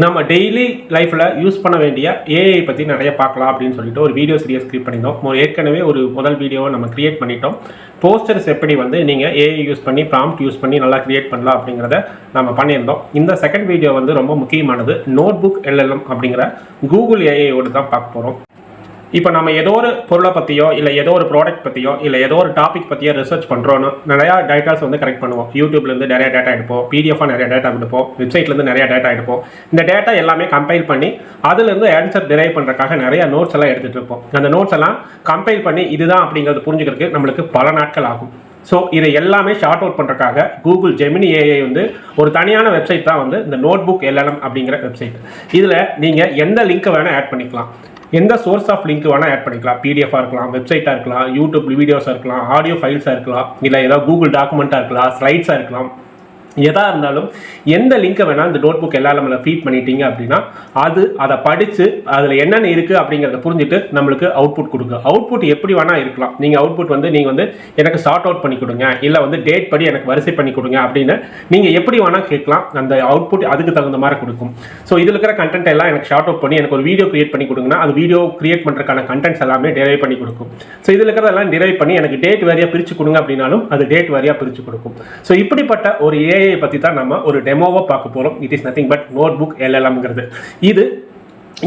நம்ம டெய்லி லைஃப்பில் யூஸ் பண்ண வேண்டிய ஏஐ பற்றி நிறைய பார்க்கலாம் அப்படின்னு சொல்லிட்டு ஒரு வீடியோ சீரியஸ் கிரியேட் பண்ணியிருந்தோம். ஏற்கனவே ஒரு முதல் வீடியோவை நம்ம கிரியேட் பண்ணிட்டோம். போஸ்டர்ஸ் எப்படி வந்து நீங்கள் ஏஐ யூஸ் பண்ணி ப்ராம்ப்ட் யூஸ் பண்ணி நல்லா கிரியேட் பண்ணலாம் அப்படிங்கிறத நம்ம பண்ணியிருந்தோம். இந்த செகண்ட் வீடியோ வந்து ரொம்ப முக்கியமானது நோட் புக் எல்எல்எம் அப்படிங்கிற கூகுள் ஏஐயோடு தான் பார்க்க போகிறோம் இப்போ நம்ம ஏதோ ஒரு பொருளை பற்றியோ இல்லை ஏதோ ஒரு ப்ராடக்ட் பற்றியோ இல்லை ஏதோ ஒரு டாபிக் பற்றியோ ரிசர்ச் பண்ணுறோன்னு நிறையா டேட்டாஸ் வந்து கரெக்ட் பண்ணுவோம். யூடியூப்லேருந்து நிறைய டேட்டா எடுப்போம். பிடிஎஃபாக நிறைய டேட்டா எடுப்போம் வெப்சைட்லேருந்து நிறைய டேட்டா எடுப்போம். இந்த டேட்டா எல்லாமே கம்பைல் பண்ணி அதுலேருந்து ஆன்சர் டிரைவ் பண்ணுறதுக்காக நிறையா நோட்ஸ் எல்லாம் எடுத்துகிட்டு இருப்போம். அந்த நோட்ஸ் எல்லாம் கம்பைல் பண்ணி இதுதான் அப்படிங்கிறது புரிஞ்சுக்கிறதுக்கு நம்மளுக்கு பல நாட்கள் ஆகும். ஸோ இதை எல்லாமே ஷார்ட் அவுட் பண்ணுறதுக்காக கூகுள் ஜெமினி ஏஐ வந்து ஒரு தனியான வெப்சைட் தான் வந்து இந்த நோட்புக் எல்எல்எம் அப்படிங்கிற வெப்சைட் இதில் நீங்கள் எந்த லிங்க்கை வேணால் ஆட் பண்ணிக்கலாம். எந்த சோர்ஸ் ஆஃப் லிங்க் வேணால் ஆட் பண்ணிக்கலாம். பிடிஎஃபாக இருக்கலாம் வெப்சைட்டாக இருக்கலாம் யூடியூப் வீடியோஸாக இருக்கலாம் ஆடியோ ஃபைல்ஸாக இருக்கலாம் இல்லை ஏதாவது கூகுள் டாக்குமெண்ட்டாக இருக்கலாம் ஸ்லைட்ஸாக இருக்கலாம். எதாக இருந்தாலும் எந்த லிங்க்கை வேணால் இந்த நோட் புக் எல்லா நம்மளை ஃபீட் பண்ணிட்டீங்க அப்படின்னா அது அதை படித்து அதில் என்னென்ன இருக்குது அப்படிங்கிறத புரிஞ்சுட்டு நம்மளுக்கு அவுட்புட் கொடுங்க. அவுட்புட் எப்படி வேணால் இருக்கலாம். நீங்கள் அவுட்புட் வந்து நீங்கள் வந்து எனக்கு சார்ட் அவுட் பண்ணி கொடுங்க. இல்லை வந்து டேட் படி எனக்கு வரிசை பண்ணி கொடுங்க அப்படின்னு நீங்கள் எப்படி வேணால் கேட்கலாம். அந்த அவுட்புட் அதுக்கு தகுந்த மாதிரி கொடுக்கும். ஸோ இதில் இருக்கிற கண்டென்ட் எல்லாம் எனக்கு ஷார்ட் அவுட் பண்ணி எனக்கு ஒரு வீடியோ கிரியேட் பண்ணி கொடுங்கன்னா அது வீடியோ கிரியேட் பண்ணுறதுக்கான கண்டென்ட்ஸ் எல்லாமே டெரைவ் பண்ணி கொடுக்கும். ஸோ இதில் இருக்கிறதெல்லாம் டிரைவ் பண்ணி எனக்கு டேட் வாரியாக பிரித்து கொடுங்க அப்படின்னாலும் அது டேட் வாரியாக பிரித்து கொடுக்கும். ஸோ இப்படிப்பட்ட ஒரு ஏ ஏஐ பற்றி தான் நம்ம ஒரு டெமோவை பார்க்க போகிறோம் it is nothing but notebook எல்எல்எம்ங்கிறது இது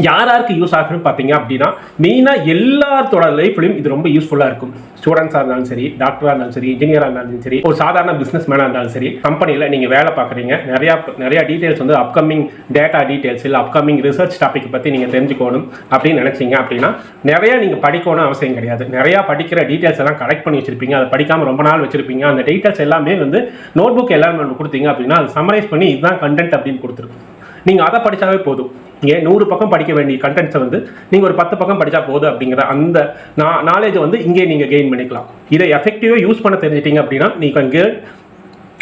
யார் யாருக்கு யூஸ் ஆகுன்னு பார்த்தீங்க அப்படின்னா மெயினாக எல்லாத்தோட லைஃப்லையும் இது ரொம்ப யூஸ்ஃபுல்லாக இருக்கும். ஸ்டூடெண்ட்ஸாக இருந்தாலும் சரி டாக்டராக இருந்தாலும் சரி இன்ஜினியராக இருந்தாலும் சரி ஒரு சாதாரண பிஸ்னஸ் மேனாக இருந்தாலும் சரி கம்பெனியில் நீங்கள் வேலை பார்க்குறீங்க நிறையா நிறையா டீட்டெயில்ஸ் வந்து அப்கமிங் டேட்டா டீட்டெயில்ஸ் இல்லை அப்கமிங் ரிசர்ச் டாபிக் பற்றி நீங்கள் தெரிஞ்சுக்கணும் அப்படின்னு நினச்சிங்க அப்படின்னா நிறையா நீங்கள் படிக்கணும் அவசியம் கிடையாது. நிறையா படிக்கிற டீட்டெயில்ஸ் எல்லாம் கலெக்ட் பண்ணி வச்சிருப்பீங்க அதை படிக்காமல் ரொம்ப நாள் வச்சிருப்பீங்க. அந்த டீட்டெயில்ஸ் எல்லாமே வந்து நோட் புக் எல்லாரும் கொடுத்தீங்க அப்படின்னா அது சமரைஸ் பண்ணி இதுதான் கண்டென்ட் அப்படின்னு கொடுத்துருக்கும் நீங்கள் அதை படித்தாவே போதும். ஏன் நூறு பக்கம் படிக்க வேண்டிய கண்டென்ட்ஸை வந்து நீங்கள் ஒரு பத்து பக்கம் படித்தா போதும் அப்படிங்கிற அந்த நாலேஜை வந்து இங்கே நீங்கள் கெயின் பண்ணிக்கலாம். இதை எஃபெக்டிவாக யூஸ் பண்ண தெரிஞ்சிட்டிங்க அப்படின்னா நீ can gain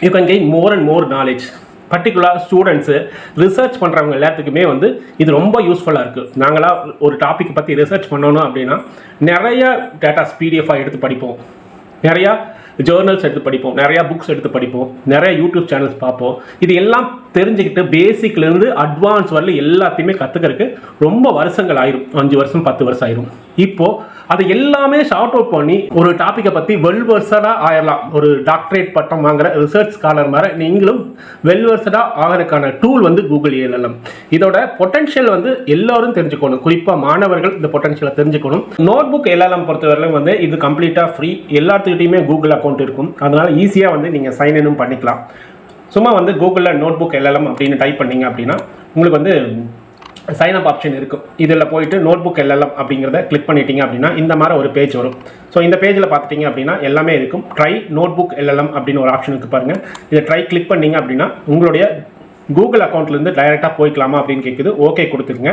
you can gain more and more knowledge பர்டிகுலராக ஸ்டூடெண்ட்ஸு ரிசர்ச் பண்ணுறவங்க எல்லாத்துக்குமே வந்து இது ரொம்ப யூஸ்ஃபுல்லாக இருக்குது நாங்களாம் ஒரு டாப்பிக் பற்றி ரிசர்ச் பண்ணணும் அப்படின்னா நிறைய டேட்டாஸ் பிடிஎஃபாக எடுத்து படிப்போம். நிறையா ஜேர்னல்ஸ் எடுத்து படிப்போம். நிறையா புக்ஸ் எடுத்து படிப்போம். நிறைய யூடியூப் சேனல்ஸ் பார்ப்போம். இது எல்லாம் தெரிஞ்சுக்கிட்டு பேசிக்லேருந்து அட்வான்ஸ் வரல எல்லாத்தையுமே கற்றுக்கிறதுக்கு ரொம்ப வருஷங்கள் ஆயிரும். அஞ்சு வருஷம் பத்து வருஷம் ஆயிரும். இப்போது அதை எல்லாமே ஷார்ட் அவுட் பண்ணி ஒரு டாப்பிக்கை பற்றி வெல்வர்ஸடாக ஆயிடலாம் ஒரு டாக்டரேட் பட்டம் வாங்குற ரிசர்ச் ஸ்காலர் மாதிரி நீங்களும் வெல்வர்ஸடாக ஆகிறதுக்கான டூல் வந்து கூகுள் ஏஎல்எம் இதோட பொட்டென்ஷியல் வந்து எல்லாரும் தெரிஞ்சுக்கணும். குறிப்பாக மாணவர்கள் இந்த பொட்டன்ஷியலை தெரிஞ்சுக்கணும். நோட் புக் எல்எல்எம் பொறுத்தவரையிலும் வந்து இது கம்ப்ளீட்டாக ஃப்ரீ எல்லாத்துக்கிட்டையுமே கூகுள் அக்கௌண்ட் இருக்கும். அதனால் ஈஸியாக வந்து நீங்கள் சைன் இனும் பண்ணிக்கலாம். சும்மா வந்து கூகுளில் நோட் புக் எல்எல்எம் அப்படின்னு டைப் பண்ணீங்க அப்படின்னா உங்களுக்கு வந்து சைன் அப் ஆப்ஷன் இருக்கும். இதில் போயிட்டு நோட் புக் எல்எல்எம் அப்படிங்கிறத கிளிக் பண்ணிட்டீங்க அப்படின்னா இந்த மாதிரி ஒரு பேஜ் வரும். ஸோ இந்த பேஜில் பார்த்துட்டீங்க அப்படின்னா எல்லாமே இருக்கும். ட்ரை நோட் புக் எல்எல்எம் அப்படின்னு ஒரு ஆப்ஷன் இருக்குது பாருங்கள் இதை ட்ரை கிளிக் பண்ணீங்க அப்படின்னா உங்களுடைய கூகுள் அக்கௌண்ட்லேருந்து டைரெக்டாக போய்க்கலாமா அப்படின்னு கேட்குது ஓகே கொடுத்துருங்க.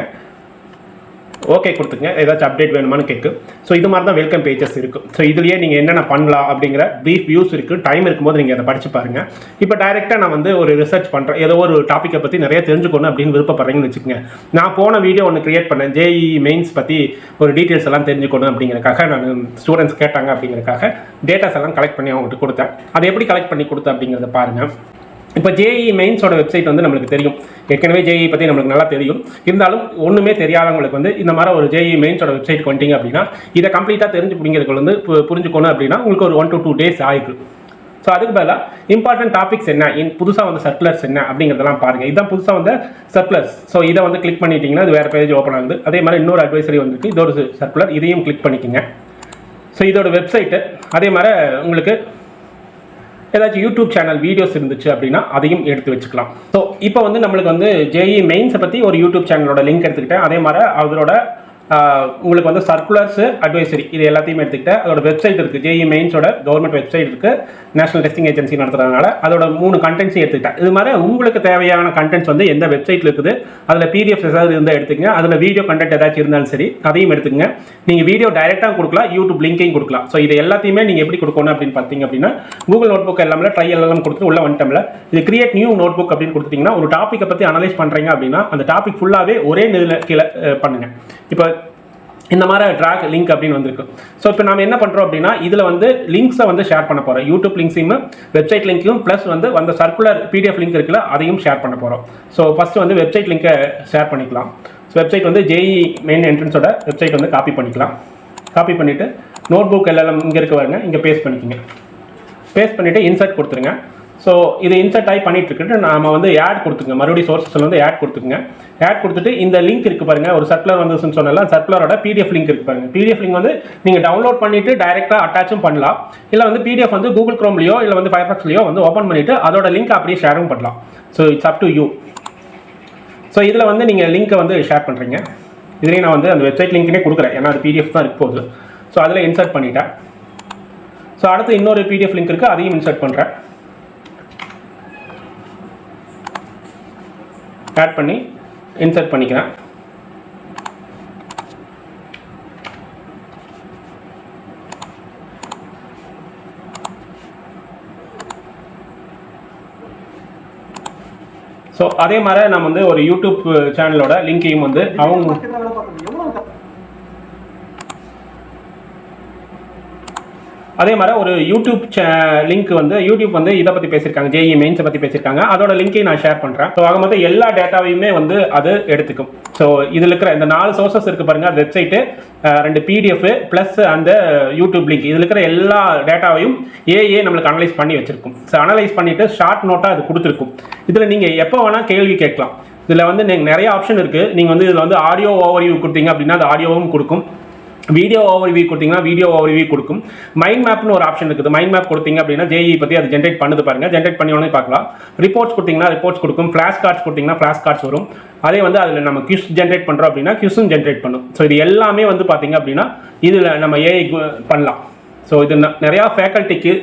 ஓகே கொடுத்துங்க ஏதாச்சும் அப்டேட் வேணுமான்னு கேட்கு. ஸோ இது மாதிரி தான் வெல்கம் பேஜஸ் இருக்கும் ஸோ இதுலேயே நீங்கள் என்னென்ன பண்ணலாம் அப்படிங்கிற ப்ரீஃப் வியூஸ் இருக்குது டைம் இருக்கும்போது நீங்கள் அதை படிச்சு பாருங்கள் இப்போ டைரெக்டாக நான் வந்து ஒரு ரிசர்ச் பண்ணுறேன் ஏதோ ஒரு டாப்பிக்கை பற்றி நிறைய தெரிஞ்சுக்கணும் அப்படின்னு விருப்பப்படுறீங்கன்னு வச்சுக்கோங்க. நான் போன வீடியோ ஒன்று கிரியேட் பண்ணேன். ஜேஇ மெயின்ஸ் பற்றி ஒரு டீட்டெயில்ஸ் எல்லாம் தெரிஞ்சுக்கணும் அப்படிங்கிறக்காக நான் ஸ்டூடெண்ட்ஸ் கேட்டாங்க அப்படிங்கிறக்காக டேட்டாஸ் எல்லாம் கலெக்ட் பண்ணி அவங்ககிட்ட கொடுத்தேன். அதை எப்படி கலெக்ட் பண்ணி கொடுத்தேன் அப்படிங்கிறத பாருங்கள் இப்போ ஜேஇ மெயின்ஸோட வெப்சைட் வந்து நம்மளுக்கு தெரியும். ஏற்கனவே ஜேஇ பற்றி நம்மளுக்கு நல்லா தெரியும். இருந்தாலும் ஒன்றுமே தெரியாதவங்களுக்கு வந்து இந்த மாதிரி ஒரு ஜேஇ மெயின்ஸோட வெப்சைட் வந்துட்டீங்க அப்படின்னா இதை கம்ப்ளீட்டாக தெரிஞ்சு பிடிங்கிறதுக்கு வந்து பு- புரிஞ்சுக்கணும் அப்படின்னா உங்களுக்கு ஒரு ஒன் டு டூ டேஸ் ஆயிருக்கு. ஸோ அதுக்கு பதிலாக இம்பார்ட்டன்ட் டாபிக்ஸ் என்ன? இன் புதுசாக வந்து சர்க்குலர்ஸ் என்ன? அப்படிங்கிறதெல்லாம் பாருங்கள் இதுதான் புதுசாக வந்து சர்க்குலர்ஸ் ஸோ இதை வந்து கிளிக் பண்ணிட்டீங்கன்னா அது வேறு பேஜ் ஓப்பன் ஆகுது. அதே மாதிரி இன்னொரு அட்வைசரி வந்துருக்கு. இது ஒரு சர்க்குலர் இதையும் கிளிக் பண்ணிக்கோங்க. ஸோ இதோட வெப்சைட்டு அதே மாதிரி உங்களுக்கு ஏதாச்சும் யூடியூப் சேனல் வீடியோஸ் இருந்துச்சு அப்படின்னா அதையும் எடுத்து வச்சுக்கலாம். ஸோ இப்போ வந்து நம்மளுக்கு வந்து ஜேஇ மெயின்ஸை பற்றி ஒரு யூடியூப் சேனலோட லிங்க் எடுத்துக்கிட்டேன். அதே மாதிரி அதோட உங்களுக்கு வந்து சர்க்குலர்ஸ் அட்வைசரி இது எல்லாத்தையும் எடுத்துக்கிட்டேன் அதோட வெப்சைட் இருக்குது ஜேஇ மெயின்ஸோட கவர்மெண்ட் வெப்சைட் இருக்குது நேஷனல் டெஸ்டிங் ஏஜென்சி நடத்துறதுனால அதோட மூணு கண்டென்ட்ஸையும் எடுத்துக்கிட்டேன் இது மாதிரி உங்களுக்கு தேவையான கண்டென்ட்ஸ் வந்து எந்த வெப்சைட்டில் இருக்குது அதில் பிடிஎஃப் ஏதாவது இருந்தால் எடுத்துக்கங்க. அதில் வீடியோ கண்டென்ட் ஏதாச்சும் இருந்தாலும் சரி அதையும் எடுத்துக்கங்க. நீங்கள் வீடியோ டைரெக்டாக கொடுக்கலாம் யூடியூப் லிங்கையும் கொடுக்கலாம். ஸோ இது எல்லாத்தையுமே நீங்கள் எப்படி கொடுக்கணும் அப்படின்னு பார்த்தீங்க அப்படின்னா கூகுள் நோட் புக் எல்லாமே ட்ரை எல்லாம் கொடுத்து உள்ள வந்துட்டோம்ல. இது கிரியேட் நியூ நோட் புக் அப்படின்னு கொடுத்துட்டிங்கன்னா ஒரு டாப்பிக்கை பற்றி அனலைஸ் பண்ணுறீங்க அப்படின்னா அந்த டாபிக் ஃபுல்லாகவே ஒரே நிலையில் கீழே பண்ணுங்கள் பண்ணுங்க. இப்போ இந்த மாதிரி ட்ராக் லிங்க் அப்படின்னு வந்திருக்கு. ஸோ இப்போ நம்ம என்ன பண்ணுறோம் அப்படின்னா இதில் வந்து லிங்க்ஸை வந்து ஷேர் பண்ண போகிறோம் யூடியூப் லிங்க்ஸையும் வெப்சைட் லிங்க்கையும் ப்ளஸ் வந்து அந்த சர்க்குலர் பிடிஎஃப் லிங்க் இருக்குல்ல அதையும் ஷேர் பண்ண போகிறோம் ஸோ ஃபஸ்ட்டு வந்து வெப்சைட் லிங்க்கை ஷேர் பண்ணிக்கலாம். ஸோ வெப்சைட் வந்து ஜேஇ மெயின் என்ட்ரன்ஸோட வெப்சைட் வந்து காப்பி பண்ணிக்கலாம். காப்பி பண்ணிவிட்டு நோட் புக் எல்லாம் இங்கே இருக்க பாருங்க இங்கே பேஸ்ட் பண்ணிக்கோங்க. பேஸ்ட் பண்ணிவிட்டு இன்சர்ட் கொடுத்துருங்க. ஸோ இது இன்சர்ட் ஆகி பண்ணிகிட்ருக்கிட்டு நாம வந்து ஆட் கொடுத்துங்க மறுபடியும் சோர்ஸில் வந்து ஆட் கொடுத்துங்க ஆட் கொடுத்துட்டு இந்த லிங்க் இருக்குது பாருங்க. ஒரு சர்க்குலர் வந்துச்சுன்னு சொன்னால சர்க்குலரோட பிடிஎஃப் லிங்க் இருக்குது பாருங்கள் பிடிஎஃப் லிங்க் வந்து நீங்கள் டவுன்லோட் பண்ணிவிட்டு டைரெக்டாக அட்டாச்சும் பண்ணலாம். இல்லை வந்து பிடிஎஃப் வந்து கூகுள் க்ரோம்லையோ இல்லை வந்து ஃபயர்பாக்ஸ்லையோ வந்து ஓப்பன் பண்ணிவிட்டு அதோட லிங்க் அப்படியே ஷேரும் பண்ணலாம். So it's up to you so இதில் வந்து நீங்கள் லிங்க்கை வந்து ஷேர் பண்ணுறீங்க இதுலேயும் நான் வந்து அந்த வெப்சைட் லிங்க்னே கொடுக்குறேன். ஏன்னா அது பிடிஎஃப் தான் இருக்கு போகுது. ஸோ அதில் இன்சர்ட் பண்ணிட்டேன். ஸோ அடுத்து இன்னொரு பிடிஎஃப் லிங்க் இருக்குது அதையும் இன்சர்ட் பண்ணுறேன் ஆட் பண்ணி இன்சர்ட் பண்ணிக்கிறேன். ஸோ அதே மாதிரி நம்ம வந்து ஒரு யூடியூப் சேனலோட லிங்கையும் வந்து அவங்க அதே மாதிரி ஒரு யூடியூப் லிங்க் வந்து யூடியூப் வந்து இதை பற்றி பேசியிருக்காங்க ஜேஇ மெயின்ஸை பற்றி பேசியிருக்காங்க. அதோட லிங்க்கையும் நான் ஷேர் பண்ணுறேன் ஸோ ஆக மொத்தம் எல்லா டேட்டாவையுமே வந்து அது எடுத்துக்கும். ஸோ இதில் இருக்கிற இந்த நாலு சோர்சஸ் இருக்கு பாருங்க வெப்சைட்டு ரெண்டு பிடிஎஃப் ப்ளஸ் அந்த யூடியூப் லிங்க் இதில் இருக்கிற எல்லா டேட்டாவையும் ஏஏ நம்மளுக்கு அனலைஸ் பண்ணி வச்சிருக்கும். ஸோ அனலைஸ் பண்ணிட்டு ஷார்ட் நோட்டாக அது கொடுத்துருக்கும். இதில் நீங்கள் எப்போ வேணால் கேள்வி கேட்கலாம். இதில் வந்து நீங்கள் நிறைய ஆப்ஷன் இருக்குது நீங்கள் வந்து இதில் வந்து ஆடியோ ஓவர்வியூ கொடுத்தீங்க அப்படின்னா அது ஆடியோவும் கொடுக்கும். வீடியோ ஓவர்வியூ கொடுத்தீங்கன்னா வீடியோ ஓவர்வியூ கொடுக்கும். மைண்ட் மேப்னு ஒரு ஆப்ஷன் இருக்குது. மைண்ட் மேப் கொடுத்தீங்க அப்படின்னா ஜேஇ பற்றி அது ஜென்ரேட் பண்ணுது பாருங்க. ஜென்ரேட் பண்ணி உடனே பார்க்கலாம். ரிப்போர்ட்ஸ் கொடுத்தீங்கன்னா ரிப்போர்ட்ஸ் கொடுக்கும். ஃப்ளாஷ் கார்ட்ஸ் கொடுத்தீங்கன்னா ஃப்ளாஷ் கார்ட்ஸ் வரும். அதே வந்து அதில் நம்ம கியூஸ் ஜென்ரேட் பண்ணுறோம் அப்படின்னா கியூஸும் ஜென்ரேட் பண்ணும். ஸோ இது எல்லாமே வந்து பார்த்தீங்க அப்படின்னா இதில் நம்ம ஏஐ பண்ணலாம். ஸோ இது நிறையா ஃபேக்கல்ட்டிக்கு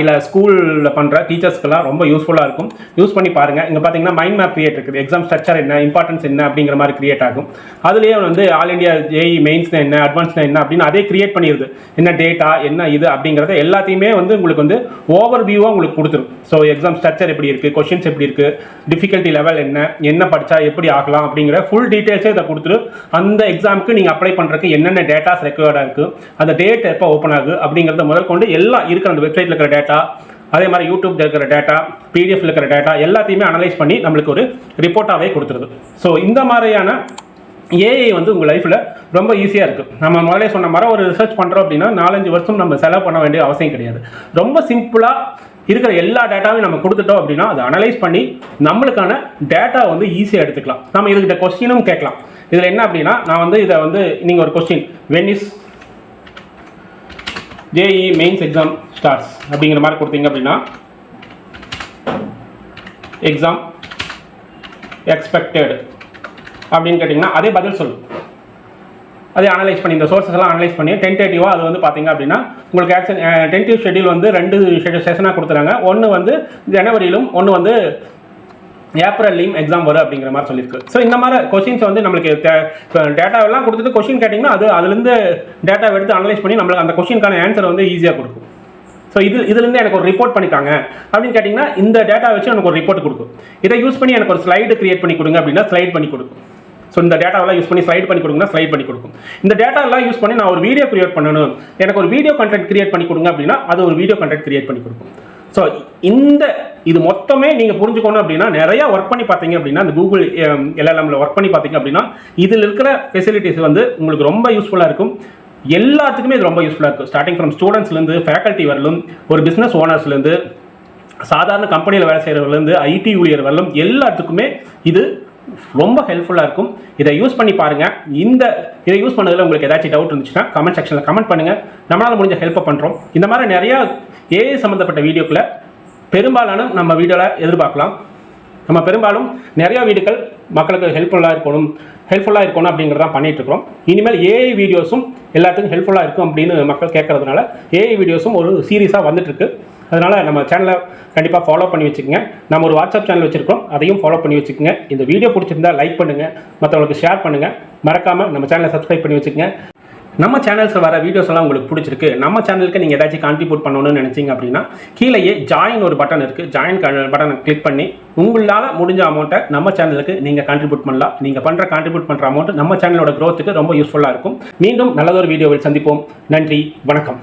இல்லை ஸ்கூலில் பண்ணுற டீச்சர்ஸ்க்கெல்லாம் ரொம்ப யூஸ்ஃபுல்லாக இருக்கும். யூஸ் பண்ணி பாருங்கள் இங்கே பார்த்தீங்கன்னா மைண்ட் மேப் கிரியேட் இருக்குது. எக்ஸாம் ஸ்ட்ரக்சர் என்ன இம்பார்ட்டன்ஸ் என்ன அப்படிங்கிற மாதிரி கிரியேட் ஆகும். அதுலேயே வந்து ஆல் இந்தியா ஜேஇ மெயின்ஸ்னா என்ன அட்வான்ஸ்னா என்ன அப்படின்னு அதே கிரியேட் பண்ணிடுது. என்ன டேட்டா என்ன இது அப்படிங்கிறத எல்லாத்தையுமே வந்து உங்களுக்கு வந்து ஓவர் வியூவாக உங்களுக்கு கொடுத்துரும். ஸோ எக்ஸாம் ஸ்ட்ரக்சர் எப்படி இருக்குது கொஷின்ஸ் எப்படி இருக்குது டிஃபிகல்ட்டி லெவல் என்ன என்ன படித்தா எப்படி ஆகலாம் அப்படிங்கிற ஃபுல் டீட்டெயில்ஸே இதை கொடுத்துரு அந்த எக்ஸாமுக்கு நீங்கள் அப்ளை பண்ணுறதுக்கு என்னென்ன டேட்டாஸ் ரெக்கார்டாக இருக்குது அந்த டேட் எப்போ ஓப்பன் ஆகுது அப்படிங்கிறத முதல் கொண்டு எல்லாம் இருக்கிற அந்த வெப்சைட்டில் இருக்கிற டேட்டா அதே மாதிரி யூடியூப்ல இருக்கிற டேட்டா பிடிஎஃப்ல இருக்கிற டேட்டா எல்லாத்தையுமே அனலைஸ் பண்ணி நம்மளுக்கு ஒரு ரிப்போர்ட்டாகவே கொடுத்துருது. ஸோ இந்த மாதிரியான ஏஐ வந்து உங்கள் லைஃப்பில் ரொம்ப ஈஸியாக இருக்குது நம்ம முதல்ல சொன்ன மாதிரி ஒரு ரிசர்ச் பண்ணுறோம் அப்படின்னா நாலஞ்சு வருஷம் நம்ம செலவு பண்ண வேண்டிய அவசியம் கிடையாது. ரொம்ப சிம்பிளாக இருக்கிற எல்லா டேட்டாவையும் நம்ம கொடுத்துட்டோம் அப்படின்னா அதை அனலைஸ் பண்ணி நம்மளுக்கான டேட்டா வந்து ஈஸியாக எடுத்துக்கலாம். நம்ம இதுக்கிட்ட கொஸ்டினும் கேட்கலாம். இதில் என்ன அப்படின்னா நான் வந்து இதை வந்து நீங்கள் ஒரு question when is JEE mains exam starts அப்படிங்கிற மாதிரி கொடுத்தீங்க அப்படின்னா எக்ஸாம் எக்ஸ்பெக்டட் அப்படின்னு கேட்டிங்கன்னா அதே பதில் சொல்லும். அதே அனலைஸ் பண்ணி இந்த சோர்சஸ் எல்லாம் அனலைஸ் பண்ணி டென்டேட்டிவாக அது வந்து பார்த்தீங்க அப்படின்னா உங்களுக்கு ஆக்ஷன் டென்டிவ் ஷெட்யூல் வந்து ரெண்டு செஷனாக கொடுத்துறாங்க. ஒன்று வந்து ஜனவரியிலும் ஒன்று வந்து ஏப்ரல்லையும் எக்ஸாம் வரும் அப்படிங்கிற மாதிரி சொல்லியிருக்கு. ஸோ இந்த மாதிரி கொஷின்ஸ் வந்து நம்மளுக்கு டேட்டாவெல்லாம் கொடுத்துட்டு கொஷின் கேட்டிங்கன்னா அது அதுலேருந்து டேட்டா எடுத்து அனலைஸ் பண்ணி நம்மளுக்கு அந்த கொஷினுக்கான ஆன்சர் வந்து ஈஸியாக கொடுக்கும். ஸோ இது இதுலேருந்து எனக்கு ஒரு ரிப்போர்ட் பண்ணிக்காங்க அப்படின்னு கேட்டிங்கன்னா இந்த டேட்டா வச்சு எனக்கு ஒரு ரிப்போர்ட் கொடுக்கும். இதை யூஸ் பண்ணி எனக்கு ஒரு ஸ்லைடு கிரியேட் பண்ணி கொடுங்க அப்படின்னா ஸ்லைட் பண்ணி கொடுக்கும். ஸோ இந்த டேட்டாவெல்லாம் யூஸ் பண்ணி ஸ்லைட் பண்ணி கொடுங்கன்னா ஸ்லைட் பண்ணி கொடுக்கும். இந்த டேட்டாலாம் யூஸ் பண்ணி நான் ஒரு வீடியோ கிரியேட் பண்ணணும். எனக்கு ஒரு வீடியோ கண்டென்ட் கிரியேட் பண்ணி கொடுங்க அப்படின்னா அது ஒரு வீடியோ கண்டென்ட் கிரியேட் பண்ணி கொடுக்கும். ஸோ இந்த இது மொத்தமே நீங்கள் புரிஞ்சுக்கணும் அப்படின்னா நிறையா ஒர்க் பண்ணி பார்த்தீங்க அப்படின்னா இந்த கூகுள் எல்எல்எம்ல ஒர்க் பண்ணி பார்த்தீங்க அப்படின்னா இதில் இருக்கிற ஃபெசிலிட்டிஸ் வந்து உங்களுக்கு ரொம்ப யூஸ்ஃபுல்லாக இருக்கும். எல்லாத்துக்குமே இது ரொம்ப யூஸ்ஃபுல்லாக இருக்கும் ஸ்டார்டிங் ஃப்ரம் ஸ்டூடெண்ட்ஸ்லேருந்து ஃபேக்கல்ட்டி வரலும் ஒரு பிஸ்னஸ் ஓனர்ஸ்லேருந்து சாதாரண கம்பெனியில் வேலை செய்கிறவர்லேருந்து ஐடி ஊழியர் வரலும் எல்லாத்துக்குமே இது ரொம்ப ஹெல்ப்ஃபுல்லாக இருக்கும். இதை யூஸ் பண்ணி பாருங்கள் இந்த இதை யூஸ் பண்ணதில் உங்களுக்கு ஏதாச்சும் டவுட் இருந்துச்சுன்னா கமெண்ட் செக்ஷனில் கமெண்ட் பண்ணுங்கள் நம்மளால் முடிஞ்ச ஹெல்ப்பை பண்ணுறோம் இந்த மாதிரி நிறையா ஏஐ சம்மந்தப்பட்ட வீடியோக்களை பெரும்பாலான நம்ம வீடியோவில் எதிர்பார்க்கலாம். நம்ம பெரும்பாலும் நிறையா வீடுகள் மக்களுக்கு ஹெல்ப்ஃபுல்லாக இருக்கணும் ஹெல்ப்ஃபுல்லாக இருக்கணும் அப்படிங்கிறத பண்ணிகிட்டு இருக்கிறோம் இனிமேல் ஏஐ வீடியோஸும் எல்லாத்துக்கும் ஹெல்ப்ஃபுல்லாக இருக்கும் அப்படின்னு மக்கள் கேட்கறதுனால ஏஐ வீடியோஸும் ஒரு சீரியஸாக வந்துட்டுருக்கு. அதனால் நம்ம சேனலை கண்டிப்பாக ஃபாலோ பண்ணி வச்சுக்கோங்க. நம்ம ஒரு வாட்ஸ்அப் சேனல் வச்சுருக்கோம் அதையும் ஃபாலோ பண்ணி வச்சுக்கோங்க. இந்த வீடியோ பிடிச்சிருந்தா லைக் பண்ணுங்கள் மற்றவங்களுக்கு ஷேர் பண்ணுங்கள் மறக்காமல் நம்ம சேனலை சப்ஸ்கிரைப் பண்ணி வச்சுக்கோங்க. நம்ம சேனல்ஸ் வர வீடியோஸ் எல்லாம் உங்களுக்கு பிடிச்சிருக்கு. நம்ம சேனலுக்கு நீங்கள் ஏதாச்சும் கான்ட்ரிபியூட் பண்ணணும்னு நினச்சிங்க அப்படின்னா கீழேயே ஜாயின் ஒரு பட்டன் இருக்குது ஜாயின் பட்டனை கிளிக் பண்ணி உங்களால் முடிஞ்ச அமௌண்ட்டை நம்ம சேனலுக்கு நீங்கள் கான்ட்ரிபியூட் பண்ணலாம். நீங்கள் பண்ணுற கான்ட்ரிபியூட் பண்ணுற அமௌண்ட் நம்ம சேனலோட க்ரோத்துக்கு ரொம்ப யூஸ்ஃபுல்லாக இருக்கும். மீண்டும் நல்லதொரு வீடியோவில் சந்திப்போம். நன்றி வணக்கம்.